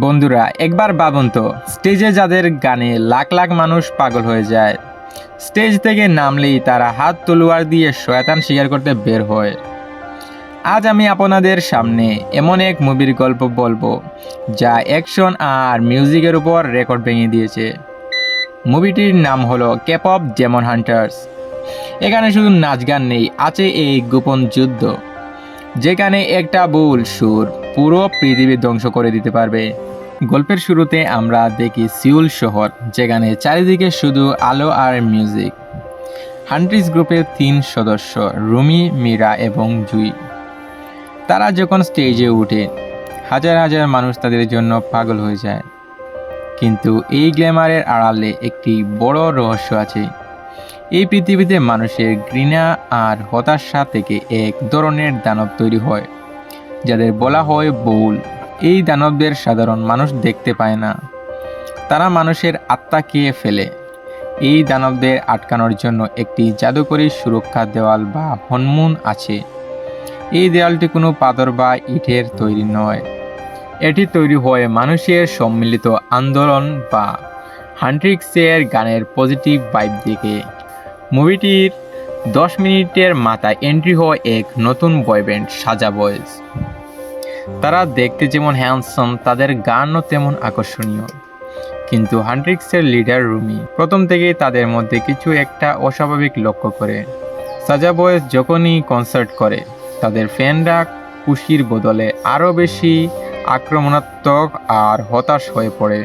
বন্ধুরা, একবার ভাবুন তো, স্টেজে যাদের গানে লাখ লাখ মানুষ পাগল হয়ে যায়, স্টেজ থেকে নামলেই তারা হাত তলোয়ার দিয়ে শয়তান শিকার করতে বের হয়। আজ আমি আপনাদের সামনে এমন এক মুভির গল্প বলব, যা অ্যাকশন আর মিউজিকের উপর রেকর্ড ভেঙে দিয়েছে। মুভিটির নাম হলো ক্যাপ অফ ডেমন হান্টার্স এখানে শুধু নাচ গান নেই, আছে এই গোপন যুদ্ধ। যেখানে একটা ভুল সুর পুরো পৃথিবী ধ্বংস করে দিতে পারবে। গল্পের শুরুতে আমরা দেখি সিউল শহর, যেখানে চারিদিকে শুধু আলো আর মিউজিক। হান্ট্রিস গ্রুপের তিন সদস্য, রুমি, মীরা এবং জুই। তারা যখন স্টেজে উঠে, হাজার হাজার মানুষ তাদের জন্য পাগল হয়ে যায়। কিন্তু এই গ্ল্যামারের আড়ালে একটি বড় রহস্য আছে। এই পৃথিবীতে মানুষের ঘৃণা আর হতাশা থেকে এক ধরনের দানব তৈরি হয়, যাদের বলা হয় বউল। এই দানবদের সাধারণ মানুষ দেখতে পায় না। তারা মানুষের আত্মা খেয়ে ফেলে। এই দানবদের আটকানোর জন্য একটি জাদুকরী সুরক্ষা দেওয়াল বা হনমুন আছে। এই দেওয়ালটি কোনো পাথর বা ইটের তৈরি নয়। এটি তৈরি হয় মানুষের সম্মিলিত আন্দোলন বা হান্ট্রিক্সের গানের পজিটিভ ভাইব দেখে মুভিটির দশ মিনিটের মাথায় এন্ট্রি হয় এক নতুন বয়ব্যান্ড সাজা বয়েজ। তারা দেখতে যেমন হ্যান্ডসাম তাদের গানও তেমন আকর্ষণীয়। কিন্তু হান্ড্রিক্সের লিডার রুমি প্রথম থেকেই তাদের মধ্যে কিছু একটা অস্বাভাবিক লক্ষ্য করে। সাজা বয়েজ যখনই কনসার্ট করে, তাদের ফ্যানরা খুশির বদলে আরও বেশি আক্রমণাত্মক আর হতাশ হয়ে পড়ে।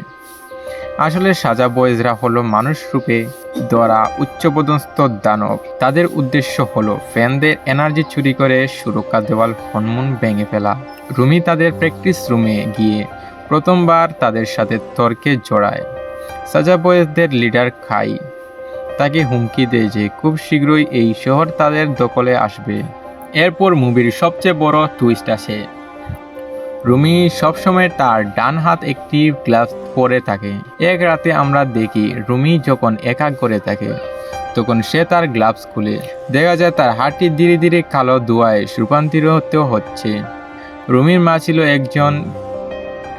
আসলে সাজা বয়েজরা হলো মানুষ রূপে দ্বারা উচ্চপদস্থ দানব। তাদের উদ্দেশ্য হলো ফ্যানদের এনার্জি চুরি করে সুরক্ষা দেওয়াল হনমুন ভেঙে ফেলা। রুমি তাদের প্র্যাকটিস রুমে গিয়ে প্রথমবার তাদের সাথে তর্কে জড়ায়। সাজা বয়েজদের লিডার খাই তাকে হুমকি দেয় যে খুব শীঘ্রই এই শহর তাদের দখলে আসবে। এরপর মুভির সবচেয়ে বড় টুইস্ট আসে। রুমি সবসময় তার ডান হাত একটি গ্লাভস পরে থাকে। এক রাতে আমরা দেখি রুমি যখন একা করে থাকে, তখন সে তার গ্লাভস খুলে। দেখা যায় তার হাতটি ধীরে ধীরে কালো ধোঁয়ায় রূপান্তরিত হচ্ছে। রুমির মা ছিল একজন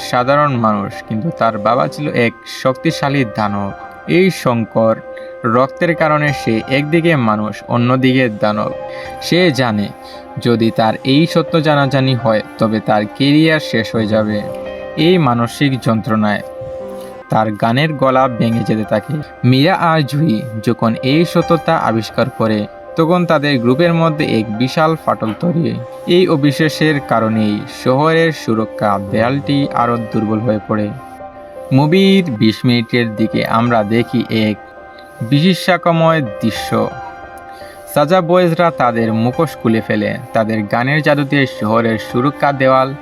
সাধারণ মানুষ, কিন্তু তার বাবা ছিল এক শক্তিশালী দানব। এই শঙ্কর রক্তের কারণে সে একদিকে মানুষ, অন্যদিকে দানব। সে জানে, যদি তার এই সত্য জানাজানি হয়, তবে তার কেরিয়ার শেষ হয়ে যাবে। এই মানসিক যন্ত্রণায় তার গানের গলা ভেঙে যেতে থাকে। মীরা আর জুই যখন এই সত্যতা আবিষ্কার করে, তখন তাদের গ্রুপের মধ্যে এক বিশাল ফাটল তৈরি। এই অবিশ্বাসের কারণেই শহরের সুরক্ষা দেয়ালটি আরও দুর্বল হয়ে পড়ে। মুভির বিশ মিনিটের দিকে আমরা দেখি এক বিশিষ্যাকময় দৃশ্য। সাজা বয়েজরা তাদের মুখোশ খুলে ফেলে। তাদের গানের জাদুতে শহরের সুরক্ষা দেওয়াল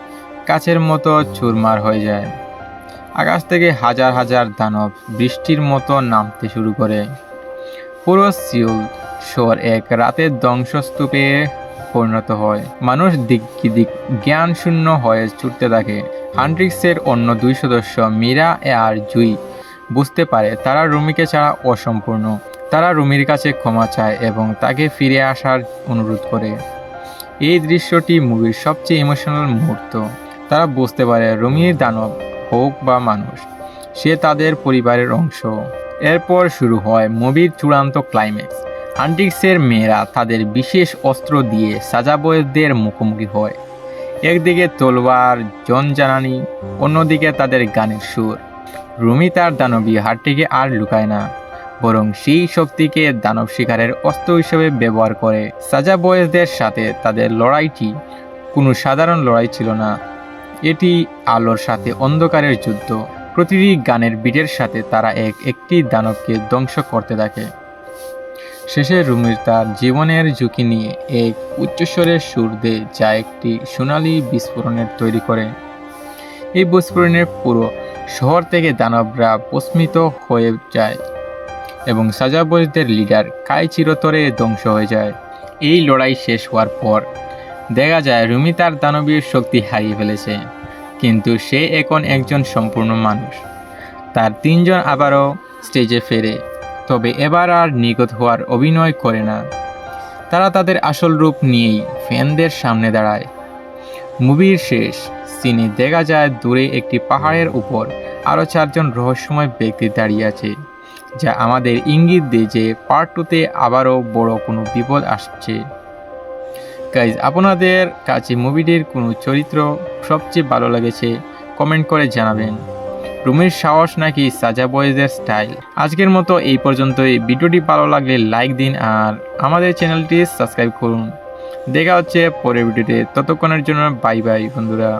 কাছের মতো চুরমার হয়ে যায়। আকাশ থেকে হাজার হাজার দানব বৃষ্টির মতো নামতে শুরু করে। পুরো সিউল শহর এক রাতের ধ্বংসস্তূপে পরিণত হয়। মানুষ দিক দিক জ্ঞান শূন্য হয়ে ছুটতে থাকে। হান্ট্রিক্সের অন্য দুই সদস্য মীরা আর জুই বুঝতে পারে তারা রুমিকে ছাড়া অসম্পূর্ণ। তারা রুমির কাছে ক্ষমা চায় এবং তাকে ফিরে আসার অনুরোধ করে। এই দৃশ্যটি মুভির সবচেয়ে ইমোশনাল মুহূর্ত। তারা বুঝতে পারে রুমির দানব, হোক বা মানুষ, সে তাদের পরিবারের অংশ। এরপর শুরু হয় মুভির চূড়ান্ত ক্লাইম্যাক্স হান্টিক্সের মেয়েরা তাদের বিশেষ অস্ত্র দিয়ে সাজাবয়দের মুখোমুখি হয়। একদিকে তলোয়ার জনজানানি অন্যদিকে তাদের গানের সুর। রুমি তার দানবী হাটটিকে আর লুকায় না, বরং সেই শক্তিকে দানব শিকারের অস্ত্র হিসেবে ব্যবহার করে। সাজা বয়েজদের সাথে তাদের লড়াইটি কোনো সাধারণ লড়াই ছিল না। এটি আলোর সাথে অন্ধকারের যুদ্ধ। প্রতিটি গানের বিটের সাথে তারা এক একটি দানবকে ধ্বংস করতে থাকে। শেষে রুমির তার জীবনের ঝুঁকি নিয়ে এক উচ্চস্বরের সুর দেয় যা একটি সোনালি বিস্ফোরণের তৈরি করে। এই বিস্ফোরণের পুরো শহর থেকে দানবরা প্রস্মিত হয়ে যায় এবং সাজাবজদের লিডার কাই চিরতরে ধ্বংস হয়ে যায়। এই লড়াই শেষ হওয়ার পর দেখা যায় রুমি তার দানবীয় শক্তি হারিয়ে ফেলেছে, কিন্তু সে এখন একজন সম্পূর্ণ মানুষ। তার তিনজন আবারও স্টেজে ফেরে, তবে এবার আর নিগত হওয়ার অভিনয় করে না। তারা তাদের আসল রূপ নিয়েই ফ্যানদের সামনে দাঁড়ায়। মুভির শেষ। সিনে দেখা যায় দূরে একটি পাহাড়ের উপর আরও চারজন রহস্যময় ব্যক্তি দাঁড়িয়ে আছে, যা আমাদের ইঙ্গিত দেয় যে পার্ট টুতে আবারও বড় কোনো বিপদ আসছে। গাইজ আপনাদের কাছে মুভিটির কোনো চরিত্র সবচেয়ে ভালো লেগেছে কমেন্ট করে জানাবেন। রুমের সাহস নাকি সাজা বয়েজের স্টাইল আজকের মতো এই পর্যন্তই। ভিডিওটি ভালো লাগলে লাইক দিন আর আমাদের চ্যানেলটি সাবস্ক্রাইব করুন। দেখা হচ্ছে পরের ভিডিওতে। ততক্ষণের জন্য বাই বাই বন্ধুরা।